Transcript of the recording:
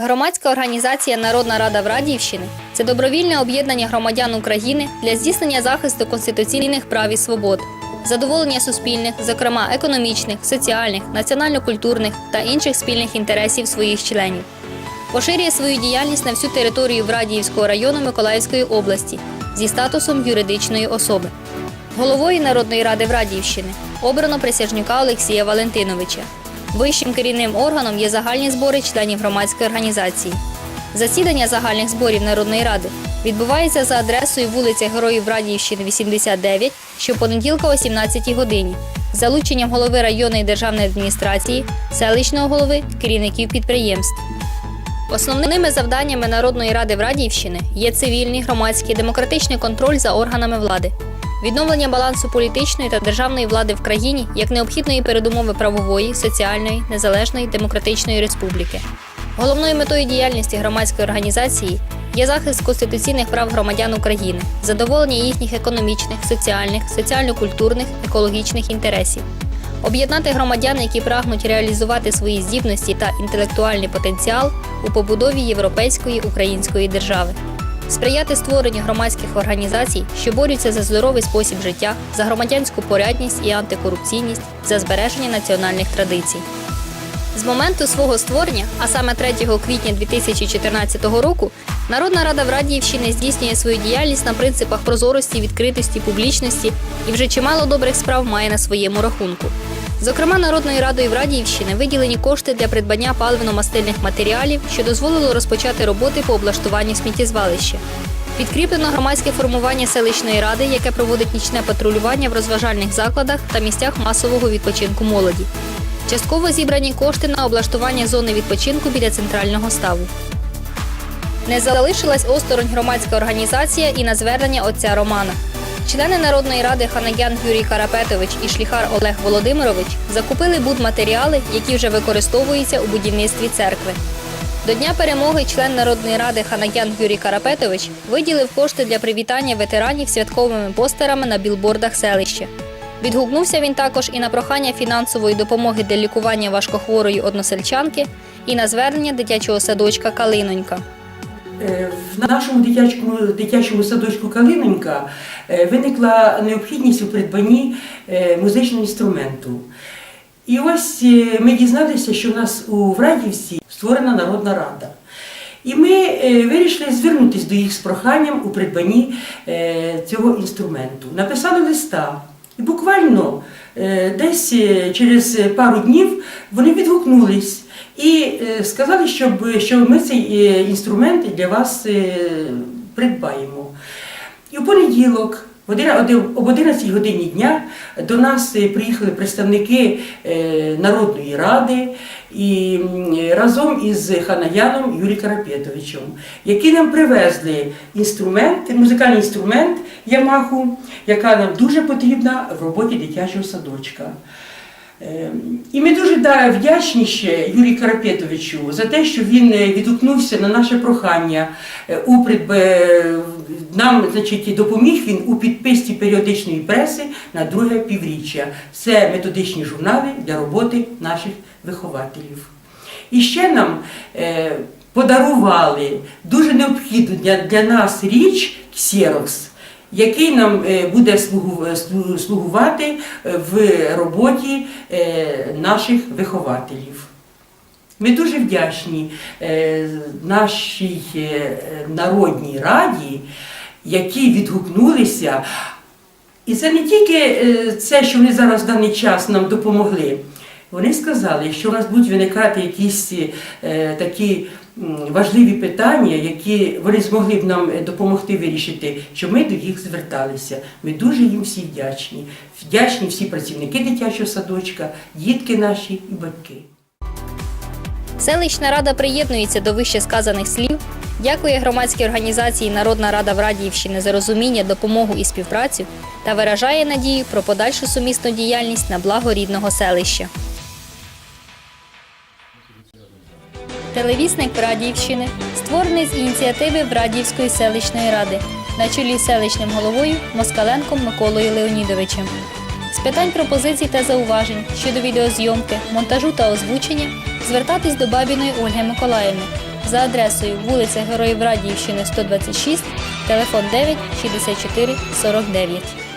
Громадська організація Народна Рада Врадіївщини це добровільне об'єднання громадян України для здійснення захисту конституційних прав і свобод, задоволення суспільних, зокрема економічних, соціальних, національно-культурних та інших спільних інтересів своїх членів. Поширює свою діяльність на всю територію Врадіївського району Миколаївської області зі статусом юридичної особи. Головою Народної ради Врадіївщини обрано присяжнюка Олексія Валентиновича. Вищим керівним органом є загальні збори членів громадської організації. Засідання загальних зборів Народної ради відбувається за адресою вулиця Героїв Радіївщини, 89, щопонеділка о 17 годині, з залученням голови районної державної адміністрації, селищного голови, керівників підприємств. Основними завданнями Народної ради в Врадіївщини є цивільний, громадський, демократичний контроль за органами влади, відновлення балансу політичної та державної влади в країні як необхідної передумови правової, соціальної, незалежної демократичної республіки. Головною метою діяльності громадської організації є захист конституційних прав громадян України, задоволення їхніх економічних, соціальних, соціально-культурних, екологічних інтересів. Об'єднати громадян, які прагнуть реалізувати свої здібності та інтелектуальний потенціал у побудові європейської української держави, сприяти створенню громадських організацій, що борються за здоровий спосіб життя, за громадянську порядність і антикорупційність, за збереження національних традицій. З моменту свого створення, а саме 3 квітня 2014 року, Народна Рада Врадіївщини здійснює свою діяльність на принципах прозорості, відкритості, публічності і вже чимало добрих справ має на своєму рахунку. Зокрема, Народною радою Врадіївщини виділені кошти для придбання паливно-мастильних матеріалів, що дозволило розпочати роботи по облаштуванню сміттєзвалища. Підкріплено громадське формування селищної ради, яке проводить нічне патрулювання в розважальних закладах та місцях масового відпочинку молоді. Частково зібрані кошти на облаштування зони відпочинку біля центрального ставу. Не залишилась осторонь громадська організація і на звернення отця Романа. Члени Народної ради Ханагян Юрій Карапетович і Шліхар Олег Володимирович закупили будматеріали, які вже використовуються у будівництві церкви. До Дня перемоги член Народної ради Ханагян Юрій Карапетович виділив кошти для привітання ветеранів святковими постерами на білбордах селища. Відгукнувся він також і на прохання фінансової допомоги для лікування важкохворої односельчанки, і на звернення дитячого садочка Калинонька. Е, В нашому дитячому, дитячому садочку Калинонька е, виникла необхідність у придбанні е, музичного інструменту. І ось ми дізналися, що в нас у Врадівці створена народна рада. І ми вирішили звернутися до їх з проханням у придбанні цього інструменту. Написали листа. І буквально десь через пару днів вони відгукнулись і е, сказали, щоб, що ми цей інструмент для вас е, придбаємо. І в понеділок, об 11 годині дня, до нас е, приїхали представники Народної ради і разом із Ханаяном Юрієм Карапетовичем, які нам привезли інструмент, музикальний інструмент Ямаху, яка нам дуже потрібна в роботі дитячого садочка. Е, І ми дуже вдячні ще Юрію Карапетовичу за те, що він е, відгукнувся на наше прохання е, у придб... е, нам значить, допоміг він у підписці періодичної преси на друге півріччя. Це методичні журнали для роботи наших вихователів. І ще нам подарували дуже необхідну для, для нас річ Ксерокс який нам е, буде слугувати е, в роботі е, наших вихователів. Ми дуже вдячні е, нашій е, народній раді, які відгукнулися. І це не тільки е, це, що вони зараз в даний час нам допомогли. Вони сказали, що у нас будуть виникати якісь е, такі важливі питання, які вони змогли б нам е, допомогти вирішити, щоб ми до їх зверталися. Ми дуже їм всі вдячні. Вдячні всі працівники дитячого садочка, дітки наші і батьки. Селищна рада приєднується до вище сказаних слів, дякує громадській організації Народна Рада Врадіївщини за розуміння, допомогу і співпрацю та виражає надію про подальшу сумісну діяльність на благо рідного селища. Телевісник Врадіївщини створений з ініціативи Врадіївської селищної ради на чолі з селищним головою Москаленком Миколою Леонідовичем. З питань пропозицій та зауважень щодо відеозйомки, монтажу та озвучення звертатись до Бабіної Ольги Миколаївни за адресою вулиця Героїв Радіївщини 126, телефон 9 64 49.